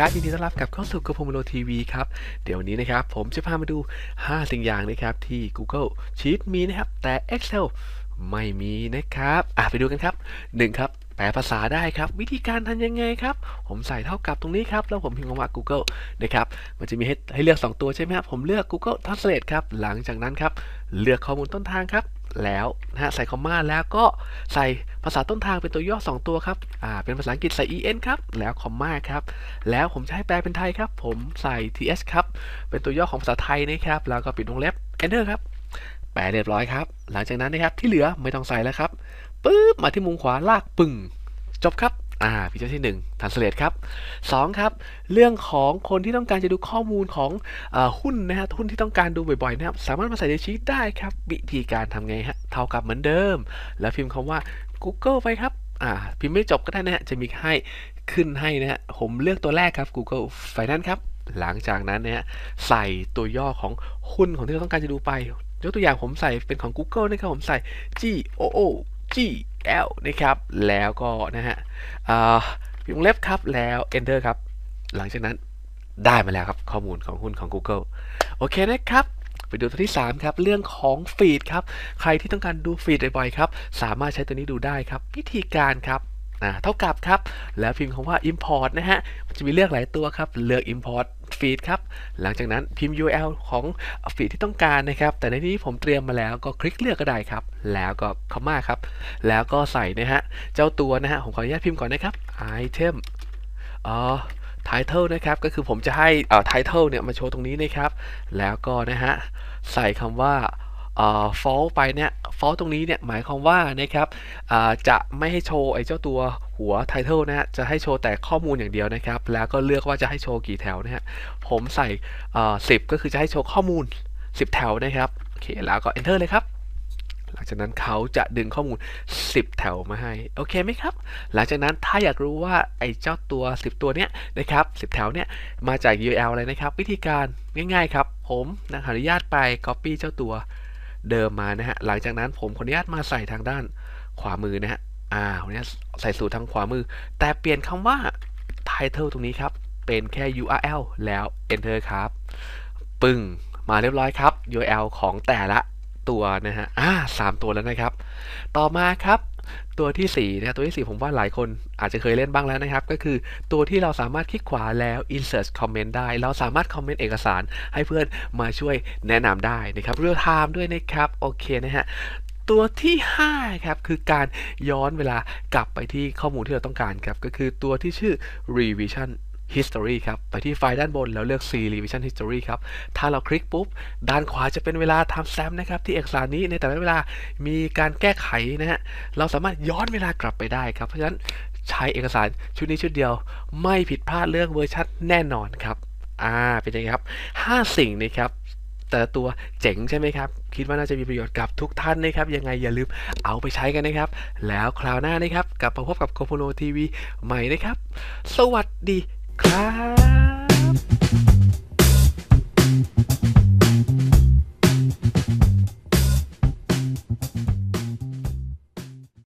ครับยินดีต้อนรับกับเข้าสู่กระพมโลทีวีครับเดี๋ยวนนี้นะครับผมจะพามาดู 5 สิ่งอย่างนะครับที่ Google Sheet มีนะครับ แต่ Excel ไม่มีนะครับอะไปดูกันครับ 1 ครับ แปลภาษาได้ครับ วิธีการทำยังไงครับ ผมใส่เท่ากับตรงนี้ครับ แล้วผมพิมพ์คำว่า Google นะครับมันจะมีให้ให้เลือก 2 ตัวใช่ไหมครับผมเลือก Google Translate ครับหลังจากนั้นครับเลือกข้อมูลต้นทางครับ แล้วนะฮะใส่คอมมาแล้วก็ใส่ภาษาต้นทางเป็นตัวย่อ 2 ตัวครับอ่าเป็นภาษาอังกฤษใส่ en ครับแล้วคอมมาครับแล้วผมจะให้แปลเป็นไทยครับ ผมใส่ T S ครับเป็นตัวย่อของภาษาไทยนะครับแล้วก็ปิดวงเล็บ enter ครับแปลเรียบร้อยครับ หลังจากนั้นนะครับที่เหลือไม่ต้องใส่แล้วครับปึ๊บมาที่มุมขวาลากปึ่งจบครับ อ่าฟีเจอร์ที่ 1 Translate ครับ 2 ครับ เรื่องของคนที่ต้องการจะดูข้อมูลของออหุ้นนะฮะหุ้นที่ต้องการดูบ่อยๆนะครับสามารถมาใส่ในชีตได้ครับ วิธีการทำไงฮะเท่ากับเหมือนเดิม แล้วพิมพ์คำว่า Google ไปครับอ่าพิมพ์ไม่จบก็ได้นะฮะจะมีให้ขึ้นให้นะฮะผมเลือกตัวแรกครับ Google Finance ครับ หลังจากนั้นนะฮะใส่ตัวย่อของหุ้นของที่เราต้องการจะดูไปยกตัวอย่างผมใส่เป็นของ Google นะครับผมใส่ G O O G L นะครับ แล้วก็นะฮะพิมพ์เล็บครับแล้ว Enter ครับ หลังจากนั้นได้มาแล้วครับ ข้อมูลของหุ้นของ Google โอเคนะครับ ไปดูตัวที่ 3 ครับ เรื่องของฟีดครับ ใครที่ต้องการดูฟีดบ่อยๆครับ สามารถใช้ตัวนี้ดูได้ครับ วิธีการครับ อ่าเท่ากับครับ แล้วพิมพ์คำว่า import นะฮะมันจะมีเลือกหลายตัวครับ เลือก import feed ครับ หลังจากนั้นพิมพ์ URL ของฟีดที่ต้องการนะครับ แต่ในที่นี้ผมเตรียมมาแล้วก็คลิกเลือกก็ได้ครับ แล้วก็คอมมาครับ แล้วก็ใส่นะฮะ เจ้าตัวนะฮะ ผมขออนุญาตพิมพ์ก่อนนะครับ item อ๋อ title นะครับ ก็คือผมจะให้เอ่อ title เนี่ยมาโชว์ตรงนี้นะครับ แล้วก็นะฮะ ใส่คำว่า เอ่อ false ไปเนี่ย false ตรงนี้เนี่ยหมายความว่านะครับจะไม่ให้โชว์ไอ้เจ้าตัวหัว title นะฮะจะให้โชว์แต่ข้อมูลอย่างเดียวนะครับ แล้วก็เลือกว่าจะให้โชว์กี่แถวนะฮะผมใส่10ก็คือจะให้โชว์ข้อมูล 10 แถวนะครับโอเคแล้วก็ enter เลยครับหลังจากนั้นเขาจะดึงข้อมูล 10 แถวมาให้ โอเคไหมครับ หลังจากนั้นถ้าอยากรู้ว่าไอ้เจ้าตัว 10 ตัวเนี้ยนะครับ 10 แถวเนี้ยมาจาก URL อะไรนะครับ วิธีการง่ายๆครับ ผมนะขออนุญาตไป Copy เจ้าตัว เดิมมานะฮะหลังจากนั้นผมขออนุญาตมาใส่ทางด้านขวามือนะฮะอ่าเนี้ยใส่สูตรทางขวามือ แต่เปลี่ยนคำว่า title ตรงนี้ครับ เป็นแค่ URL แล้ว enter ครับ ปึ้งมาเรียบร้อยครับ URL ของแต่ละตัวนะฮะอ่าสามตัวแล้วนะครับ ต่อมาครับ ตัวที่ 4 นะตัวที่ 4 ผมว่าหลายคนอาจจะเคยเล่นบ้างแล้วนะครับ ก็คือตัวที่เราสามารถคลิกขวาแล้ว insert comment ได้ เราสามารถ comment เอกสารให้เพื่อนมาช่วยแนะนำได้นะครับ real time ด้วยนะครับ โอเคนะฮะตัวที่ 5 ครับ คือการย้อนเวลากลับไปที่ข้อมูลที่เราต้องการครับ ก็คือตัวที่ชื่อ revision history ครับ ไปที่ไฟล์ด้านบนแล้วเลือก C revision history ครับ ถ้าเราคลิกปุ๊บ ด้านขวาจะเป็นเวลา time stamp นะครับ ที่เอกสารนี้ในแต่ละเวลามีการแก้ไขนะฮะ เราสามารถย้อนเวลากลับไปได้ครับ เพราะฉะนั้นใช้เอกสารชุดนี้ชุดเดียว ไม่ผิดพลาดเรื่องเวอร์ชันแน่นอนครับ อ่า เป็นยังไงครับ 5 สิ่งนะครับแต่ตัวเจ๋งใช่ไหมครับ คิดว่าน่าจะมีประโยชน์กับทุกท่านนะครับ ยังไงอย่าลืมเอาไปใช้กันนะครับ แล้วคราวหน้านะครับกลับมาพบกับโคโพโลทีวีใหม่นะครับ สวัสดี ครับ